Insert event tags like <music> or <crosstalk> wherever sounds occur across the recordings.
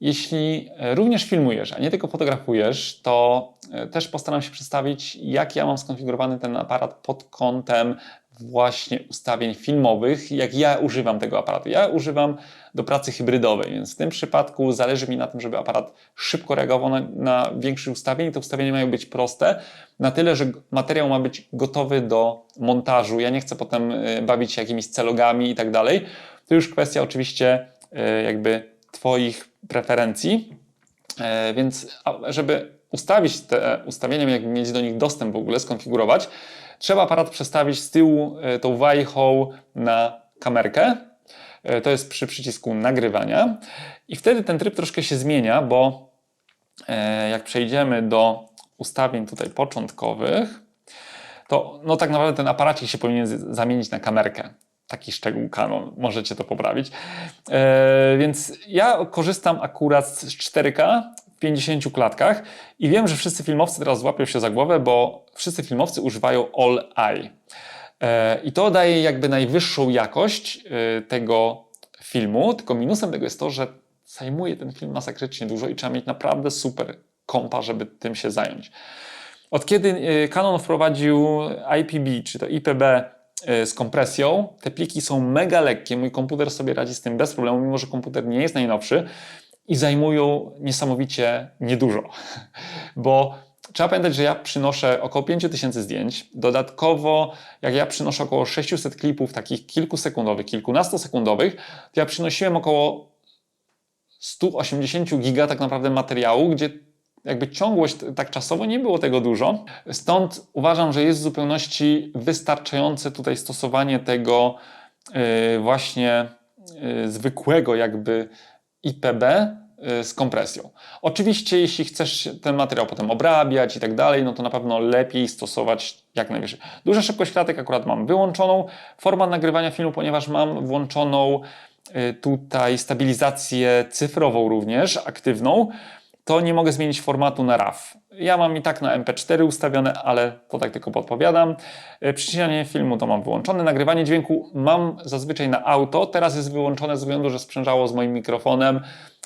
Jeśli e, również filmujesz, a nie tylko fotografujesz, to e, też postaram się przedstawić, jak ja mam skonfigurowany ten aparat pod kątem właśnie ustawień filmowych, jak ja używam tego aparatu. Ja używam do pracy hybrydowej, więc w tym przypadku zależy mi na tym, żeby aparat szybko reagował na, na większych ustawień. Te ustawienia mają być proste, na tyle, że materiał ma być gotowy do montażu. Ja nie chcę potem e, bawić się jakimiś celogami i tak dalej. To już kwestia oczywiście jakby Twoich preferencji. E, więc żeby ustawić te ustawienia, jakby mieć do nich dostęp w ogóle, skonfigurować, trzeba aparat przestawić z tyłu e, tą wajchą na kamerkę. E, to jest przy przycisku nagrywania. I wtedy ten tryb troszkę się zmienia, bo jak przejdziemy do ustawień tutaj początkowych, to no tak naprawdę ten aparacik się powinien zamienić na kamerkę taki szczegół kanon, możecie to poprawić. E, więc ja korzystam akurat z 4K w 50 klatkach i wiem, że wszyscy filmowcy teraz złapią się za głowę, bo wszyscy filmowcy używają All Eye. E, I to daje jakby najwyższą jakość e, tego filmu, tylko minusem tego jest to, że zajmuje ten film masakrycznie dużo i trzeba mieć naprawdę super kompa, żeby tym się zająć. Od kiedy Canon wprowadził IPB, czy to IPB z kompresją. Te pliki są mega lekkie. Mój komputer sobie radzi z tym bez problemu, mimo że komputer nie jest najnowszy i zajmują niesamowicie niedużo. <laughs> Bo trzeba pamiętać, że ja przynoszę około 5000 zdjęć. Dodatkowo, jak ja przynoszę około 600 klipów takich kilkusekundowych, kilkunastosekundowych, to ja przynosiłem około 180 giga tak naprawdę materiału, gdzie jakby ciągłość tak czasowo nie było tego dużo. Stąd uważam, że jest w zupełności wystarczające tutaj stosowanie tego yy, właśnie yy, zwykłego jakby IPB yy, z kompresją. Oczywiście, jeśli chcesz ten materiał potem obrabiać i tak dalej, no to na pewno lepiej stosować jak najwyżej. Duża szybkość klatek akurat mam wyłączoną. Format nagrywania filmu, ponieważ mam włączoną tutaj stabilizację cyfrową również, aktywną, to nie mogę zmienić formatu na RAW. Ja mam i tak na MP4 ustawione, ale to tak tylko podpowiadam. E, przycinanie filmu to mam wyłączone. Nagrywanie dźwięku mam zazwyczaj na auto. Teraz jest wyłączone ze względu, że sprzężało z moim mikrofonem.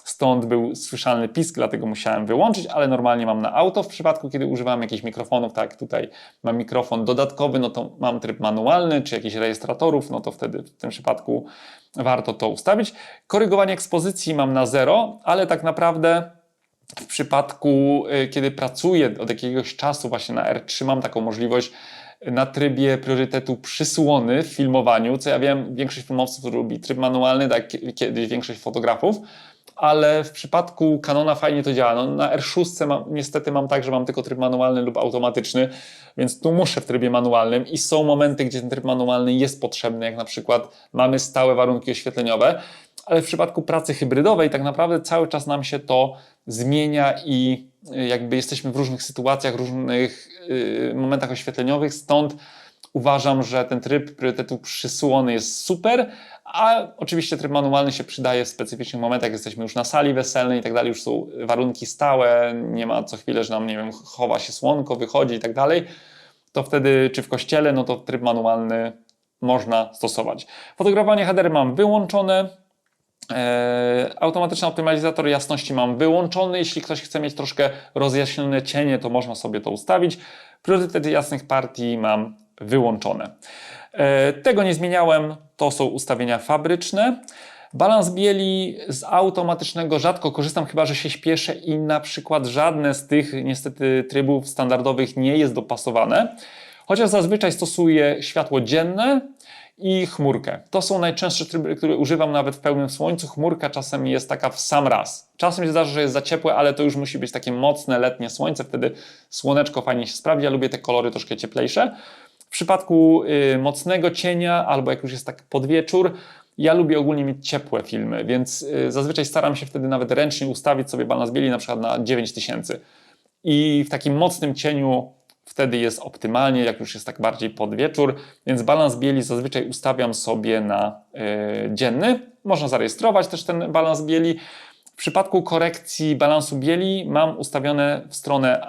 Stąd był słyszalny pisk, dlatego musiałem wyłączyć, ale normalnie mam na auto. W przypadku, kiedy używam jakichś mikrofonów, tak tutaj mam mikrofon dodatkowy, no to mam tryb manualny, czy jakichś rejestratorów, no to wtedy w tym przypadku warto to ustawić. Korygowanie ekspozycji mam na zero, ale tak naprawdę w przypadku, y, kiedy pracuję od jakiegoś czasu właśnie na R3, mam taką możliwość na trybie priorytetu przysłony w filmowaniu, co ja wiem, większość filmowców lubi tryb manualny, tak kiedyś większość fotografów, ale w przypadku Canona fajnie to działa. No, na R6 mam, niestety mam tak, że mam tylko tryb manualny lub automatyczny, więc tu muszę w trybie manualnym i są momenty, gdzie ten tryb manualny jest potrzebny, jak na przykład mamy stałe warunki oświetleniowe, ale w przypadku pracy hybrydowej tak naprawdę cały czas nam się to zmienia i y, jakby jesteśmy w różnych sytuacjach, różnych y, momentach oświetleniowych, stąd uważam, że ten tryb priorytetu przysłony jest super, a oczywiście tryb manualny się przydaje w specyficznych momentach, jesteśmy już na sali weselnej i tak dalej, już są warunki stałe, nie ma co chwilę, że nam, nie wiem, chowa się słonko, wychodzi i tak dalej, to wtedy, czy w kościele, no to tryb manualny można stosować. Fotografowanie header mam wyłączone, automatyczny optymalizator jasności mam wyłączony. Jeśli ktoś chce mieć troszkę rozjaśnione cienie, to można sobie to ustawić. Priorytety jasnych partii mam wyłączone. E, tego nie zmieniałem, to są ustawienia fabryczne. Balans bieli z automatycznego rzadko korzystam, chyba że się śpieszę i na przykład żadne z tych niestety trybów standardowych nie jest dopasowane. Chociaż zazwyczaj stosuję światło dzienne i chmurkę. To są najczęstsze tryby, które używam nawet w pełnym słońcu. Chmurka czasem jest taka w sam raz. Czasem się zdarza, że jest za ciepłe, ale to już musi być takie mocne letnie słońce, wtedy słoneczko fajnie się sprawdzi. Ja lubię te kolory troszkę cieplejsze. W przypadku y, mocnego cienia, albo jak już jest tak podwieczór, ja lubię ogólnie mieć ciepłe filmy, więc y, zazwyczaj staram się wtedy nawet ręcznie ustawić sobie balans bieli na przykład na 9000. I w takim mocnym cieniu wtedy jest optymalnie, jak już jest tak bardziej pod wieczór, więc balans bieli zazwyczaj ustawiam sobie na y, dzienny. Można zarejestrować też ten balans bieli. W przypadku korekcji balansu bieli mam ustawione w stronę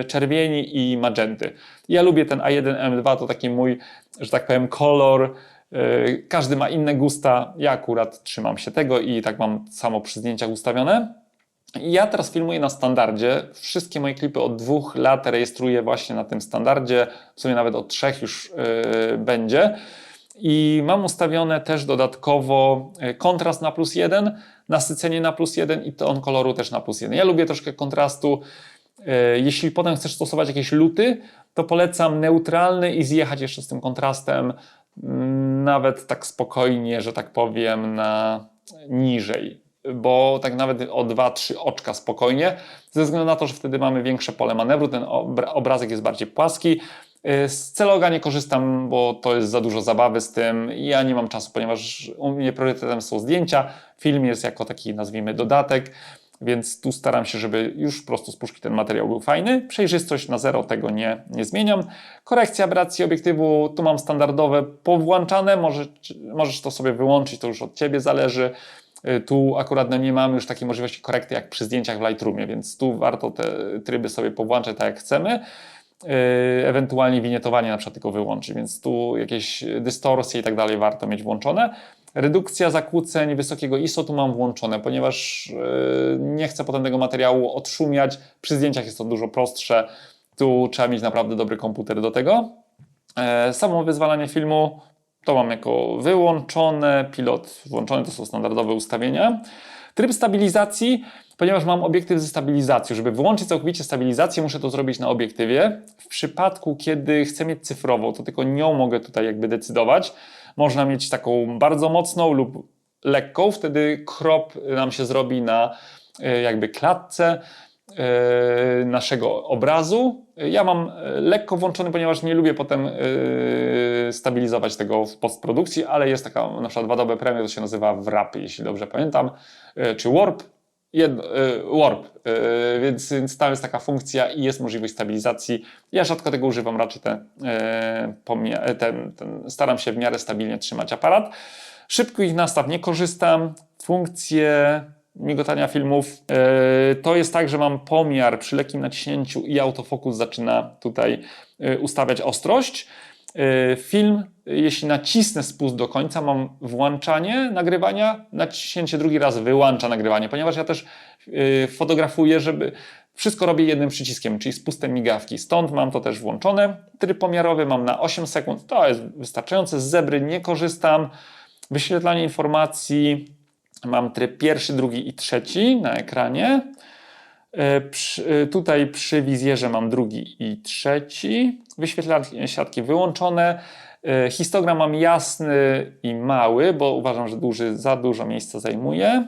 y, czerwieni i magenty. Ja lubię ten A1, M2, to taki mój, że tak powiem, kolor. Y, każdy ma inne gusta, ja akurat trzymam się tego i tak mam samo przy zdjęciach ustawione. Ja teraz filmuję na standardzie. Wszystkie moje klipy od dwóch lat rejestruję właśnie na tym standardzie. W sumie nawet od trzech już yy, będzie. I mam ustawione też dodatkowo yy, kontrast na plus jeden, nasycenie na plus jeden i ton koloru też na plus jeden. Ja lubię troszkę kontrastu. Yy, jeśli potem chcesz stosować jakieś luty, to polecam neutralny i zjechać jeszcze z tym kontrastem mm, nawet tak spokojnie, że tak powiem, na niżej bo tak nawet o 2-3 oczka spokojnie, ze względu na to, że wtedy mamy większe pole manewru, ten obrazek jest bardziej płaski. Y, z celoga nie korzystam, bo to jest za dużo zabawy z tym. Ja nie mam czasu, ponieważ u mnie priorytetem są zdjęcia. Film jest jako taki, nazwijmy, dodatek, więc tu staram się, żeby już po prostu z puszki ten materiał był fajny. Przejrzystość na zero, tego nie, nie zmieniam. Korekcja aberracji obiektywu, tu mam standardowe powłączane, możesz, możesz to sobie wyłączyć, to już od Ciebie zależy. Y, tu akurat no, nie mamy już takiej możliwości korekty jak przy zdjęciach w Lightroomie, więc tu warto te tryby sobie powłączać tak jak chcemy. Yy, ewentualnie winietowanie na przykład tylko wyłączyć, więc tu jakieś dystorsje i tak dalej warto mieć włączone. Redukcja zakłóceń wysokiego ISO tu mam włączone, ponieważ yy, nie chcę potem tego materiału odszumiać. Przy zdjęciach jest to dużo prostsze. Tu trzeba mieć naprawdę dobry komputer do tego. Samo wyzwalanie filmu to mam jako wyłączone, pilot włączony, to są standardowe ustawienia. Tryb stabilizacji, ponieważ mam obiektyw ze stabilizacją. Żeby wyłączyć całkowicie stabilizację, muszę to zrobić na obiektywie. W przypadku, kiedy chcę mieć cyfrową, to tylko nią mogę tutaj jakby decydować. Można mieć taką bardzo mocną lub lekką, wtedy krop nam się zrobi na e, jakby klatce. E, naszego obrazu. Ja mam e, lekko włączony, ponieważ nie lubię potem e, stabilizować tego w postprodukcji, ale jest taka na przykład Adobe Premiere, to się nazywa wrap, jeśli dobrze pamiętam, czy warp, Jedno, warp, więc, tam jest taka funkcja i jest możliwość stabilizacji. Ja rzadko tego używam, raczej te, ten, ten, staram się w miarę stabilnie trzymać aparat. Szybkich nastaw nie korzystam. Funkcje migotania filmów. E, to jest tak, że mam pomiar przy lekkim naciśnięciu i autofokus zaczyna tutaj e, ustawiać ostrość. E, film, jeśli nacisnę spust do końca, mam włączanie nagrywania, naciśnięcie drugi raz wyłącza nagrywanie, ponieważ ja też fotografuję, żeby wszystko robię jednym przyciskiem, czyli spustem migawki. Stąd mam to też włączone. Tryb pomiarowy mam na 8 sekund, to jest wystarczające. Z zebry nie korzystam. Wyświetlanie informacji Mam tryb pierwszy, drugi i trzeci na ekranie. E, e, tutaj przy wizjerze mam drugi i trzeci. Wyświetlanie siatki wyłączone. E, histogram mam jasny i mały, bo uważam, że duży za dużo miejsca zajmuje.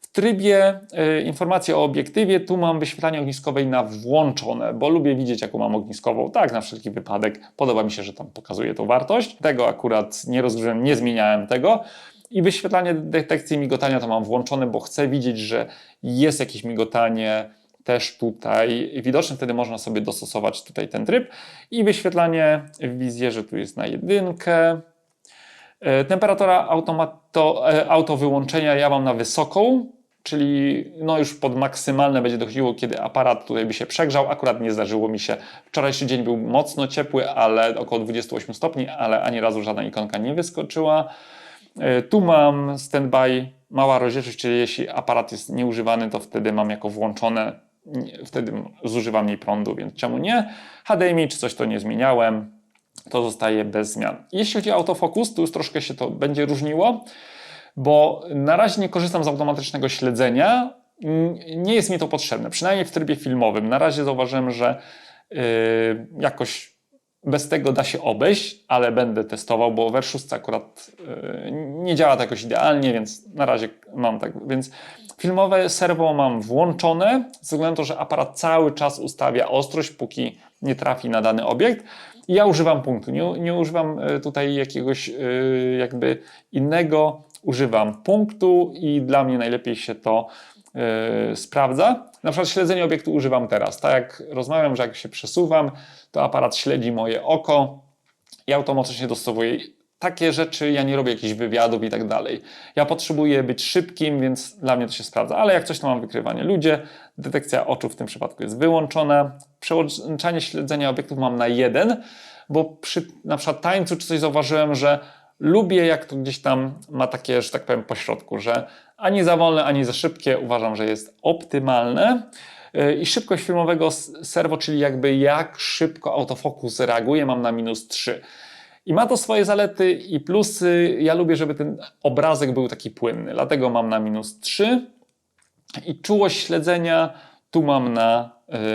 W trybie informacji o obiektywie tu mam wyświetlanie ogniskowej na włączone, bo lubię widzieć jaką mam ogniskową. Tak, na wszelki wypadek. Podoba mi się, że tam pokazuje tą wartość. Tego akurat nie rozgrzewam, nie zmieniałem tego. I wyświetlanie detekcji migotania to mam włączone, bo chcę widzieć, że jest jakieś migotanie też tutaj widoczne. Wtedy można sobie dostosować tutaj ten tryb. I wyświetlanie w wizjerze tu jest na jedynkę. E, temperatura automato, e, auto wyłączenia ja mam na wysoką, czyli no już pod maksymalne będzie dochodziło, kiedy aparat tutaj by się przegrzał. Akurat nie zdarzyło mi się. Wczorajszy dzień był mocno ciepły, ale około 28 stopni, ale ani razu żadna ikonka nie wyskoczyła. E, tu mam standby, mała rozdzielczość, czyli jeśli aparat jest nieużywany, to wtedy mam jako włączone, wtedy zużywam mniej prądu, więc czemu nie? HDMI czy coś to nie zmieniałem, to zostaje bez zmian. Jeśli chodzi o autofokus, to już troszkę się to będzie różniło, bo na razie nie korzystam z automatycznego śledzenia, nie jest mi to potrzebne, przynajmniej w trybie filmowym. Na razie zauważyłem, że yy, jakoś bez tego da się obejść, ale będę testował, bo w R6 akurat yy, nie działa to jakoś idealnie, więc na razie mam tak. Więc filmowe serwo mam włączone, ze względu na to, że aparat cały czas ustawia ostrość, póki nie trafi na dany obiekt. Ja używam punktu, nie, nie używam y, tutaj jakiegoś yy, jakby innego, używam punktu i dla mnie najlepiej się to sprawdza. Na przykład śledzenie obiektu używam teraz. Tak jak rozmawiam, że jak się przesuwam, to aparat śledzi moje oko i automatycznie dostosowuje takie rzeczy, ja nie robię jakichś wywiadów i tak dalej. Ja potrzebuję być szybkim, więc dla mnie to się sprawdza, ale jak coś to mam wykrywanie ludzie, detekcja oczu w tym przypadku jest wyłączona, przełączanie śledzenia obiektów mam na jeden, bo przy na przykład tańcu czy coś zauważyłem, że lubię jak to gdzieś tam ma takie, że tak powiem, pośrodku, że ani za wolne, ani za szybkie. Uważam, że jest optymalne. Yy, I szybkość filmowego serwo, czyli jakby jak szybko autofokus reaguje, mam na minus 3. I ma to swoje zalety i plusy. Ja lubię, żeby ten obrazek był taki płynny, dlatego mam na minus 3. I czułość śledzenia tu mam na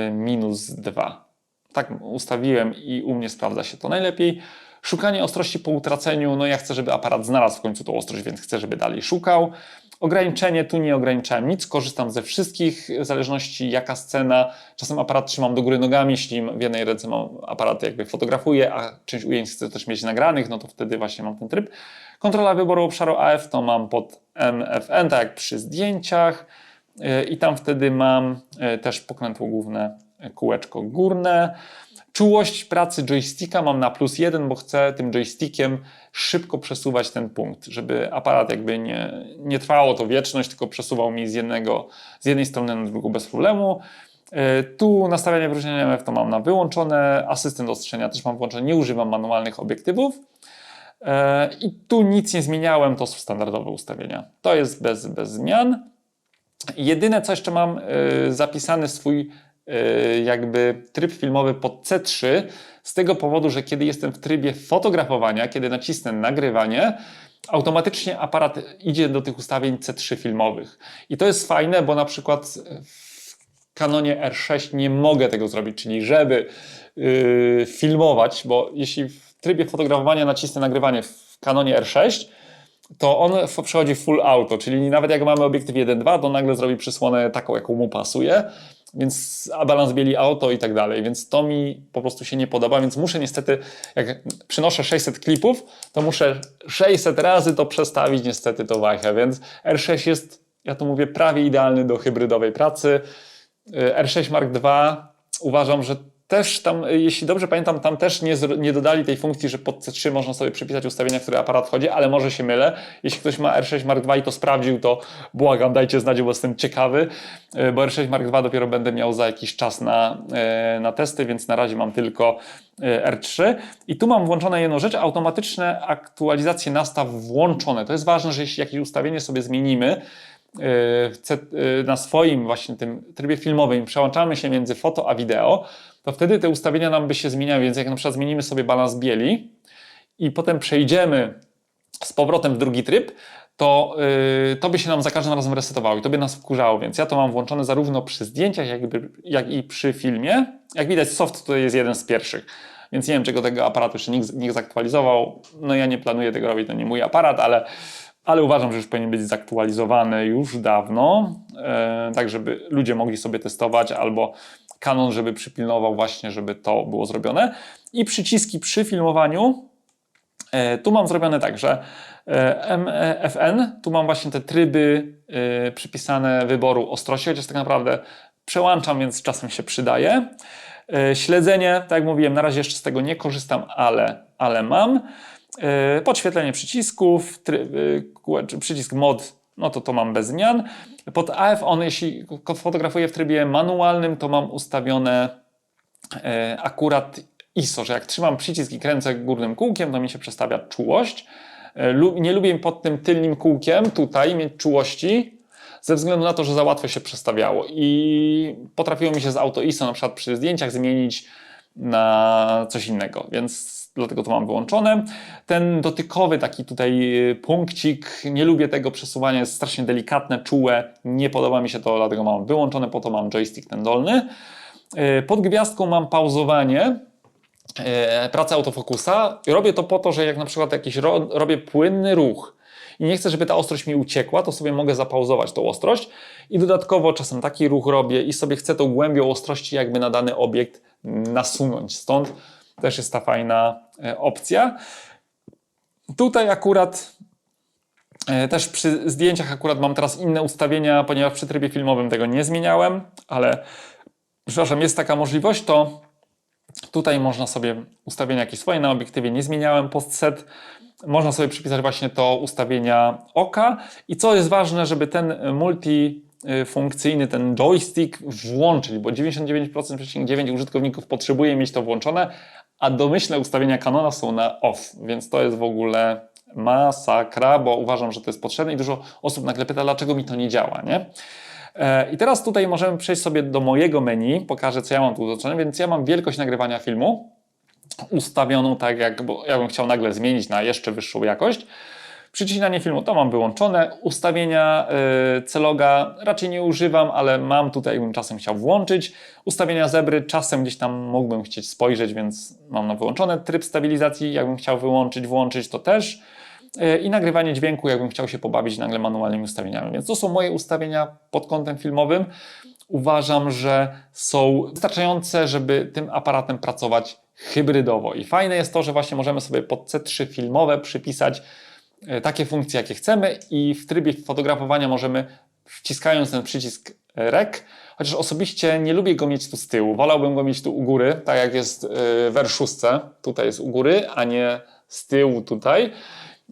y, minus 2. Tak ustawiłem i u mnie sprawdza się to najlepiej. Szukanie ostrości po utraceniu, no ja chcę, żeby aparat znalazł w końcu tą ostrość, więc chcę, żeby dalej szukał. Ograniczenie, tu nie ograniczałem nic, korzystam ze wszystkich, w zależności jaka scena. Czasem aparat trzymam do góry nogami, jeśli w jednej ręce mam aparat jakby fotografuję, a część ujęć chcę też mieć nagranych, no to wtedy właśnie mam ten tryb. Kontrola wyboru obszaru AF to mam pod MFN, tak jak przy zdjęciach Yy, i tam wtedy mam yy, też pokrętło główne, yy, kółeczko górne. Czułość pracy joysticka mam na plus jeden, bo chcę tym joystickiem szybko przesuwać ten punkt, żeby aparat jakby nie, nie trwało to wieczność, tylko przesuwał mi z, jednego, z jednej strony na drugą bez problemu. Yy, Tu nastawianie wyróżnienia MF to mam na wyłączone, asystent ostrzenia też mam włączony, nie używam manualnych obiektywów. Yy, I tu nic nie zmieniałem, to są standardowe ustawienia. To jest bez, bez zmian. Jedyne, co jeszcze mam y, zapisany swój jakby tryb filmowy pod C3, z tego powodu, że kiedy jestem w trybie fotografowania, kiedy nacisnę nagrywanie, automatycznie aparat idzie do tych ustawień C3 filmowych. I to jest fajne, bo na przykład w Canonie R6 nie mogę tego zrobić, czyli żeby y, filmować, bo jeśli w trybie fotografowania nacisnę nagrywanie w Canonie R6, to on przechodzi full auto, czyli nawet jak mamy obiektyw 1.2, to nagle zrobi przysłonę taką, jaką mu pasuje, więc a balans bieli auto i tak dalej, więc to mi po prostu się nie podoba, więc muszę niestety, jak przynoszę 600 klipów, to muszę 600 razy to przestawić niestety to wajchę, więc R6 jest, ja to mówię, prawie idealny do hybrydowej pracy. Y, R6 Mark II uważam, że też tam, jeśli dobrze pamiętam, tam też nie, nie dodali tej funkcji, że pod C3 można sobie przypisać ustawienia, w które aparat wchodzi, ale może się mylę. Jeśli ktoś ma R6 Mark II i to sprawdził, to błagam, dajcie znać, bo jestem ciekawy, y, bo R6 Mark II dopiero będę miał za jakiś czas na, y, na testy, więc na razie mam tylko y, R3. I tu mam włączone jedną rzecz, automatyczne aktualizacje nastaw włączone. To jest ważne, że jeśli jakieś ustawienie sobie zmienimy, na swoim właśnie tym trybie filmowym przełączamy się między foto a wideo, to wtedy te ustawienia nam by się zmieniały, więc jak na przykład zmienimy sobie balans bieli i potem przejdziemy z powrotem w drugi tryb, to, yy, to by się nam za każdym razem resetowało i to by nas wkurzało, więc ja to mam włączone zarówno przy zdjęciach, jakby, jak i przy filmie. Jak widać, soft to jest jeden z pierwszych, więc nie wiem, czego tego aparatu jeszcze nikt, nikt zaktualizował. No ja nie planuję tego robić, to nie mój aparat, ale, ale uważam, że już powinien być zaktualizowany już dawno, e, tak żeby ludzie mogli sobie testować, albo Canon, żeby przypilnował właśnie, żeby to było zrobione. I przyciski przy filmowaniu, e, tu mam zrobione tak, że e, MFN, tu mam właśnie te tryby przypisane wyboru ostrości, chociaż tak naprawdę przełączam, więc czasem się przydaje. Śledzenie, tak jak mówiłem, na razie jeszcze z tego nie korzystam, ale, ale mam. E, Podświetlenie przycisków, try, e, przycisk mod, no to to mam bez zmian. Pod AF on, jeśli fotografuję w trybie manualnym, to mam ustawione e, akurat ISO, że jak trzymam przycisk i kręcę górnym kółkiem, to mi się przestawia czułość. Nie lubię pod tym tylnym kółkiem tutaj mieć czułości, ze względu na to, że za łatwo się przestawiało i potrafiło mi się z auto ISO na przykład przy zdjęciach zmienić na coś innego, więc dlatego to mam wyłączone. Ten dotykowy taki tutaj y, punkcik, nie lubię tego przesuwania, jest strasznie delikatne, czułe, nie podoba mi się to, dlatego mam wyłączone, po to mam joystick ten dolny. Y, Pod gwiazdką mam pauzowanie, e, pracę autofokusa. Robię to po to, że jak na przykład jakiś ro, robię płynny ruch i nie chcę, żeby ta ostrość mi uciekła, to sobie mogę zapauzować tą ostrość i dodatkowo czasem taki ruch robię i sobie chcę tą głębią ostrości jakby na dany obiekt nasunąć. Stąd też jest ta fajna e, opcja. Tutaj akurat e, też przy zdjęciach akurat mam teraz inne ustawienia, ponieważ przy trybie filmowym tego nie zmieniałem, ale przepraszam, jest taka możliwość, to Tutaj można sobie ustawienia jakieś swoje na obiektywie nie zmieniałem postset. Można sobie przypisać właśnie to ustawienia oka i co jest ważne, żeby ten multifunkcyjny, ten joystick włączyć, bo 99,9% użytkowników potrzebuje mieć to włączone, a domyślne ustawienia Canona są na off, więc to jest w ogóle masakra, bo uważam, że to jest potrzebne i dużo osób nagle pyta, dlaczego mi to nie działa, nie? E, I teraz tutaj możemy przejść sobie do mojego menu, pokażę co ja mam tu ulepszone, więc ja mam wielkość nagrywania filmu ustawioną tak, jak, bo ja bym chciał nagle zmienić na jeszcze wyższą jakość. Przycinanie filmu to mam wyłączone. Ustawienia yy, celoga raczej nie używam, ale mam tutaj, bym czasem chciał włączyć. Ustawienia zebry czasem gdzieś tam mógłbym chcieć spojrzeć, więc mam na wyłączone. Tryb stabilizacji, jakbym chciał wyłączyć, włączyć, to też. Yy, I nagrywanie dźwięku, jakbym chciał się pobawić nagle manualnymi ustawieniami. Więc to są moje ustawienia pod kątem filmowym. Uważam, że są wystarczające, żeby tym aparatem pracować hybrydowo. I fajne jest to, że właśnie możemy sobie pod C3 filmowe przypisać takie funkcje, jakie chcemy i w trybie fotografowania możemy wciskając ten przycisk REC, chociaż osobiście nie lubię go mieć tu z tyłu, wolałbym go mieć tu u góry, tak jak jest e, w R6, tutaj jest u góry, a nie z tyłu tutaj,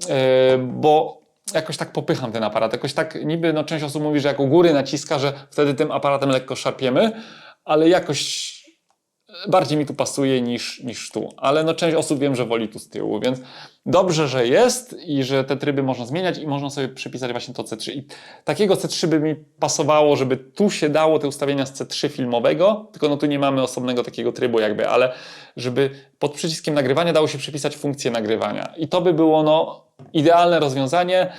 e, bo jakoś tak popycham ten aparat, jakoś tak niby no, część osób mówi, że jak u góry naciska, że wtedy tym aparatem lekko szarpiemy, ale jakoś bardziej mi tu pasuje niż, niż tu. Ale no część osób wiem, że woli tu z tyłu, więc dobrze, że jest i że te tryby można zmieniać i można sobie przypisać właśnie to C3. I takiego C3 by mi pasowało, żeby tu się dało te ustawienia z C3 filmowego, tylko no tu nie mamy osobnego takiego trybu jakby, ale żeby pod przyciskiem nagrywania dało się przypisać funkcję nagrywania. I to by było no idealne rozwiązanie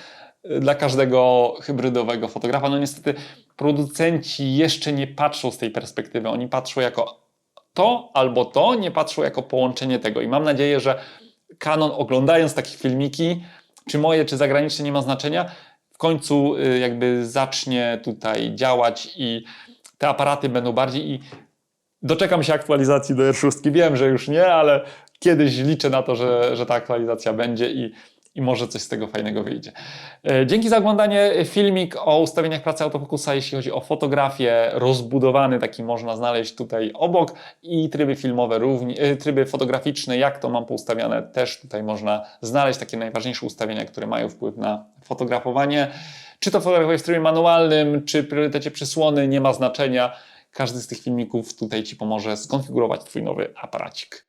y, dla każdego hybrydowego fotografa. No niestety producenci jeszcze nie patrzą z tej perspektywy. Oni patrzą jako to albo to, nie patrzą jako połączenie tego. I mam nadzieję, że Canon oglądając takie filmiki, czy moje, czy zagraniczne, nie ma znaczenia, w końcu y, jakby zacznie tutaj działać i te aparaty będą bardziej i doczekam się aktualizacji do R6. Wiem, że już nie, ale kiedyś liczę na to, że, że ta aktualizacja będzie i i może coś z tego fajnego wyjdzie. E, dzięki za oglądanie. Filmik o ustawieniach pracy autofokusa, jeśli chodzi o fotografię, rozbudowany taki można znaleźć tutaj obok i tryby filmowe, e, tryby fotograficzne, jak to mam poustawiane, też tutaj można znaleźć takie najważniejsze ustawienia, które mają wpływ na fotografowanie. Czy to fotografuję w trybie manualnym, czy priorytecie przysłony, nie ma znaczenia. Każdy z tych filmików tutaj Ci pomoże skonfigurować Twój nowy aparacik.